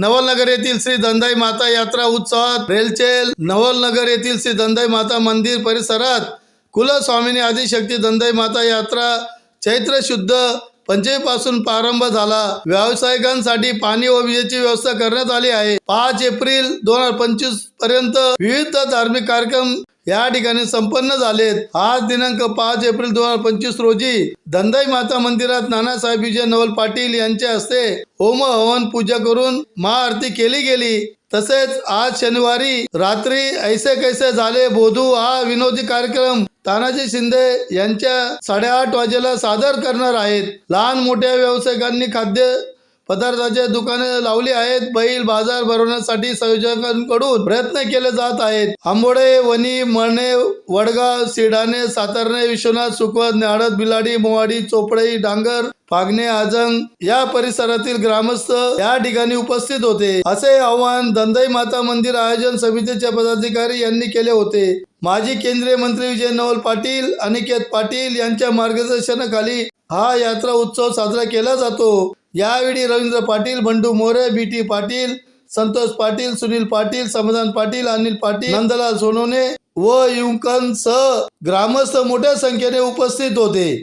नवलनगर येथील श्री दंदाई माता यात्रा उत्सवात रेलचेल नवलनगर येथील श्री दंदाई माता मंदिर परिसरात कुलस्वामिनी आदिशक्ती दंदाई माता यात्रा चैत्र शुद्ध पंचमीपासून प्रारंभ झाला. व्यावसायिकांसाठी पाणी व विजेची व्यवस्था करण्यात आली आहे. पाच एप्रिल दोन हजार पंचवीसपर्यंत विविध धार्मिक कार्यक्रम या ठिकाणी संपन्न झालेत. आज दिनांक पाच एप्रिल दोन हजार पंचवीस रोजी धंदाई माता मंदिरात नानासाहेब विजय नवल पाटील यांच्या हस्ते होम हवन पूजा करून महाआरती केली गेली. तसेच आज शनिवारी रात्री ऐसे कैसे झाले बोधू हा विनोदी कार्यक्रम तानाजी शिंदे यांच्या साडेआठ वाजेला सादर करणार आहेत. लहान मोठ्या व्यावसायिकांनी खाद्य पदार्थाचे दुकाने लावली आहेत. बैल बाजार भरवण्यासाठी संयोजकांकडून प्रयत्न केले जात आहेत. आंबोडे वणी मळणे वडगाव सिडाणे सातारणे विश्वनाथ सुखवत न्याडत बिलाडी मोवाडी चोपडई डांगर फागणे आजंग या परिसरातील ग्रामस्थ या ठिकाणी उपस्थित होते. असे आव्हान दंदई माता मंदिर आयोजन समितीचे पदाधिकारी यांनी केले होते. माजी केंद्रीय मंत्री विजय नवल पाटील अनिकेत पाटील यांच्या मार्गदर्शनाखाली हा यात्रा उत्सव साजरा केला जातो. यावेळी रवींद्र पाटील बंडू मोरे बी टी पाटील संतोष पाटील सुनील पाटील समाधान पाटील अनिल पाटील नंदलाल सोनोने व युवकांसह ग्रामस्थ मोठ्या संख्येने उपस्थित होते.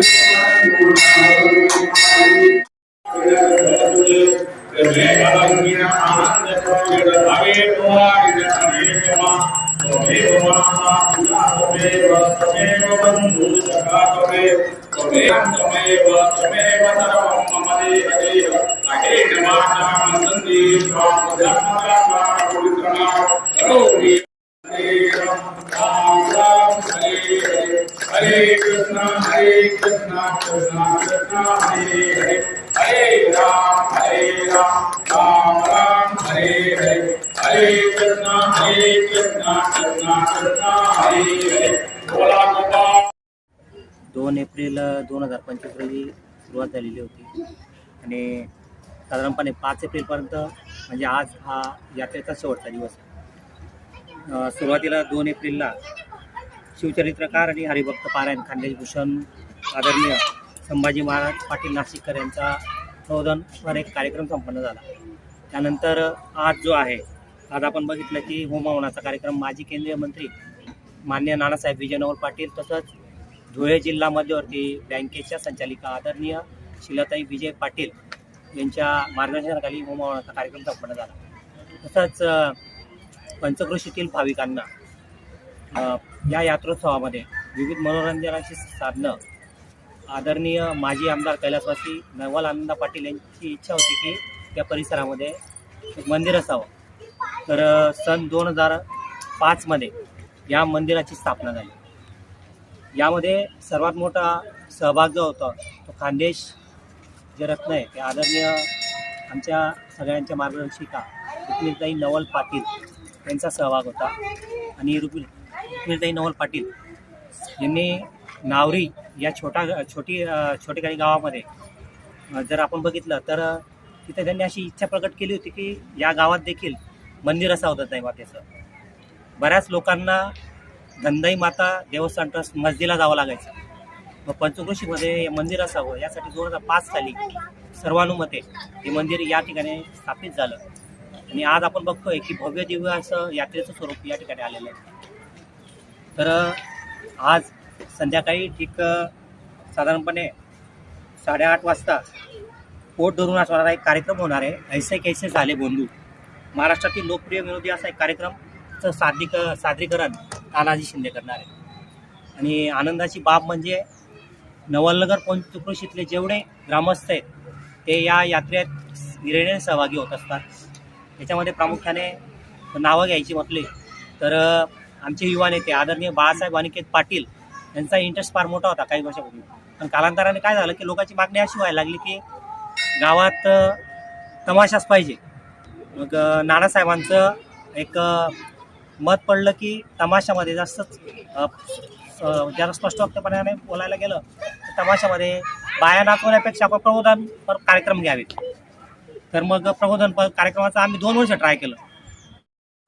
Hare Krishna, Hare Krishna, Krishna Hare Hare Ram हरे राम राम राम हरे हरे। हरे कृष्णा हरे कृष्णा कृष्णा कृष्णा हरे हरे। Hare Hare. बोला गोपाळ दोन एप्रिल दोन हजार पंचवीस रोजी सुरुवात झालेली होती. आणि साधारणपणे पाच एप्रिलपर्यंत म्हणजे आज हा यात्रेचा शेवटचा दिवस आहे. सुरुवातीला दोन एप्रिलला शिवचरित्रकार आणि हरिभक्त पारायण खानदेश भूषण आदरणीय संभाजी महाराज पाटील नाशिककर यांचा प्रबोधनपर एक कार्यक्रम संपन्न झाला. त्यानंतर आज जो आहे आज आपण बघितलं की होमावनाचा कार्यक्रम माजी केंद्रीय मंत्री मान्य नानासाहेब विजयनवर पाटील तसंच धुळे जिल्हा मध्यवर्ती बँकेच्या संचालिका आदरणीय शिलाताई विजय पाटील यांच्या मार्गदर्शनाखाली होमावनाचा कार्यक्रम संपन्न झाला. तसंच पंचकृषीतील भाविकांना या यात्रोत्सवामध्ये विविध मनोरंजनाची साधनं आदरणीय माजी आमदार कैलासवासी नवल आनंदा पाटील यांची इच्छा होती की त्या परिसरामध्ये एक मंदिर असावं. तर सन दोन हजार पाचमध्ये या मंदिराची स्थापना झाली. यामध्ये सर्वात मोठा सहभाग जो होता तो खानदेश जे रत्न आहे ते आदरणीय आमच्या सगळ्यांच्या मार्गदर्शिका रुक्मिणताई नवल पाटील यांचा सहभाग होता. आणि रुक्मिण रुक्मिणताई नवल पाटील यांनी नावरी या छोटा छोटी अ, छोटेखानी गावामध्ये. जर आपण बघितलं तर तिथे त्यांनी अशी इच्छा प्रकट केली होती की या गावात देखील मंदिर असावं नाही मातेचं बऱ्याच लोकांना धंदाई माता देवस्थान ट्रस्ट मस्जिदला जावं लागायचं. मग पंचकृषीमध्ये हे मंदिर असावं यासाठी दोन हजार पाच साली सर्वानुमते हे मंदिर या ठिकाणी स्थापित झालं. आणि आज आपण बघतोय की भव्य दिव्य असं यात्रेचं स्वरूप या ठिकाणी आलेलं आहे. तर आज संध्याकाळी ठीक साधारणपणे साडेआठ वाजता पोट धरून असणारा एक कार्यक्रम होणार आहे. ऐसे कैसे झाले बंधू महाराष्ट्रातील लोकप्रिय विनोदी असा एक कार्यक्रमचं सादरीक सादरीकरण तानाजी शिंदे करणार आहे. आणि आनंदाची बाब म्हणजे नवलनगर पंचकृषीतले जेवढे ग्रामस्थ आहेत ते या यात्रेत निर्णय सहभागी होत असतात. त्याच्यामध्ये प्रामुख्याने नावं घ्यायची म्हटली तर आमचे युवा नेते आदरणीय बाळासाहेब अनिकेत पाटील यांचा इंटरेस्ट फार मोठा होता काही वर्षापूर्वी. पण कालांतराने काय झालं की लोकांची मागणी अशी व्हायला लागली की गावात तमाशाच पाहिजे. मग नानासाहेबांचं एक मत पडलं की तमाशामध्ये जास्तच ज्याला स- जरा बोलायला गेलं तर तमाशामध्ये बाया नाचवण्यापेक्षा आपण प्रबोधन पर कार्यक्रम घ्यावेत. तर मग प्रबोधन पर कार्यक्रमाचा आम्ही दोन वर्ष ट्राय केलं.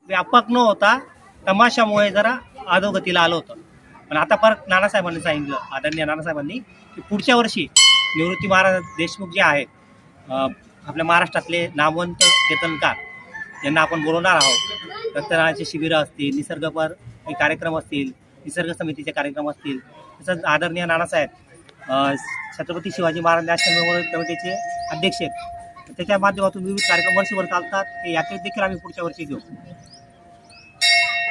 व्यापक न होता तमाशामुळे जरा अधोगतीला आलं होतं. पण आता परत नानासाहेबांनी सांगितलं आदरणीय नानासाहेबांनी की पुढच्या वर्षी निवृत्ती महाराज देशमुख जे आहेत आपल्या महाराष्ट्रातले नामवंत केतनकार यांना आपण बोलवणार आहोत. रक्तदानाचे शिबिरं असतील निसर्गपर कार्यक्रम असतील निसर्ग समितीचे कार्यक्रम असतील. तसंच आदरणीय नानासाहेब छत्रपती शिवाजी महाराज नॅशनल मेमोरियल कमिटीचे अध्यक्ष आहेत. त्याच्या माध्यमातून विविध कार्यक्रम वर्षभर चालतात. ते यात्रेत देखील आम्ही पुढच्या वर्षी घेऊ.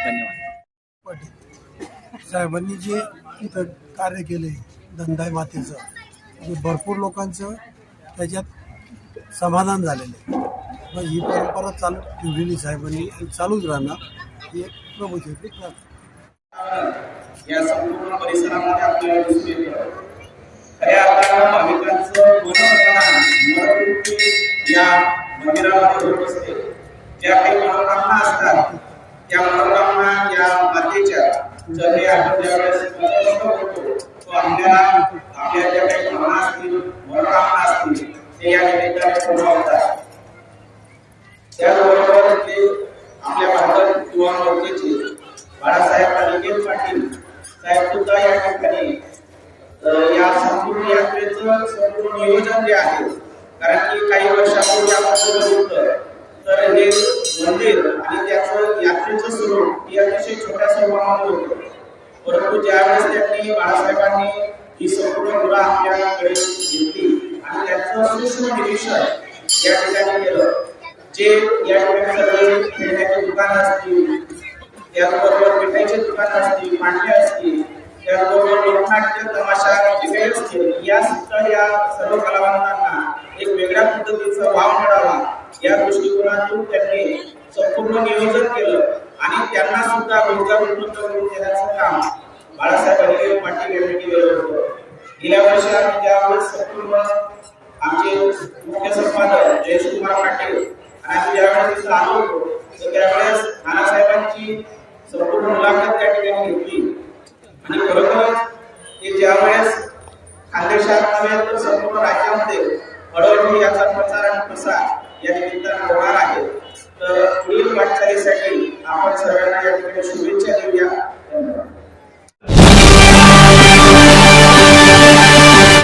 धन्यवाद. साहेबांनी जे इथं कार्य केले धंदाय मातेचं म्हणजे भरपूर लोकांचं त्याच्यात समाधान झालेलं आहे. मग ही परंपरा चालू ठेवलेली साहेबांनी आणि चालूच राहणार. ही एक प्रभूची या संपूर्ण परिसरामध्ये आपल्याला दिसून येतं खऱ्या अर्थानं भाविकांचं मनोरंजन या मंदिरामध्ये होत असते. ज्या काही मनोकामना असतात त्या मनोकामना या मातेच्या चरणी आपण ज्यावेळेस तो आपल्याला आपल्या ज्या काही भावना असतील मनोकामना असतील ते या पूर्ण होतात त्याचबरोबर ते आपल्या भारत युवा बाळासाहेब अनिकेत पाटील साहेब सुद्धा या ठिकाणी या संपूर्ण यात्रेचं संपूर्ण नियोजन जे आहे कारण की काही वर्षापूर्वी आपण तर हे मंदिर आणि त्याचं यात्रेचं स्वरूप हे अतिशय छोट्या स्वरूपामध्ये होतं. परंतु ज्यावेळेस त्यांनी बाळासाहेबांनी ही संपूर्ण मुलं आपल्याकडे घेतली आणि त्याचं सूक्ष्म निरीक्षण या ठिकाणी केलं जे या ठिकाणी सगळे खेळण्याची दुकानं असतील त्याचबरोबर मिठाईचे दुकान असतील मांडले असतील त्याचबरोबर लोकनाट्य तमाशा वेगळे असतील या सुद्धा या सर्व कलावंतांना एक वेगळ्या पद्धतीचा वाव मिळावा या दृष्टिकोनातून त्यांनी संपूर्ण नियोजन केलं आणि त्यांना सुद्धा रोजगार उपलब्ध करून देण्याचं काम बाळासाहेब पाटील यांनी केलेलं होतं. गेल्या वर्षी आम्ही ज्यावेळेस संपूर्ण आमचे मुख्य संपादक जयकुमार पाटील आणि आम्ही ज्यावेळेस इथं आलो होतो तर त्यावेळेस नानासाहेबांची संपूर्ण मुलाखत त्या ठिकाणी घेतली. आणि खरोखरच ते ज्यावेळेस खानदेशात नव्हे तर संपूर्ण राज्यामध्ये हळूहळू याचा प्रचार आणि प्रसार या निमित्तानं होणार आहे. तर पुढील वाटचालीसाठी आपण सर्वांना या ठिकाणी शुभेच्छा देऊया. धन्यवाद.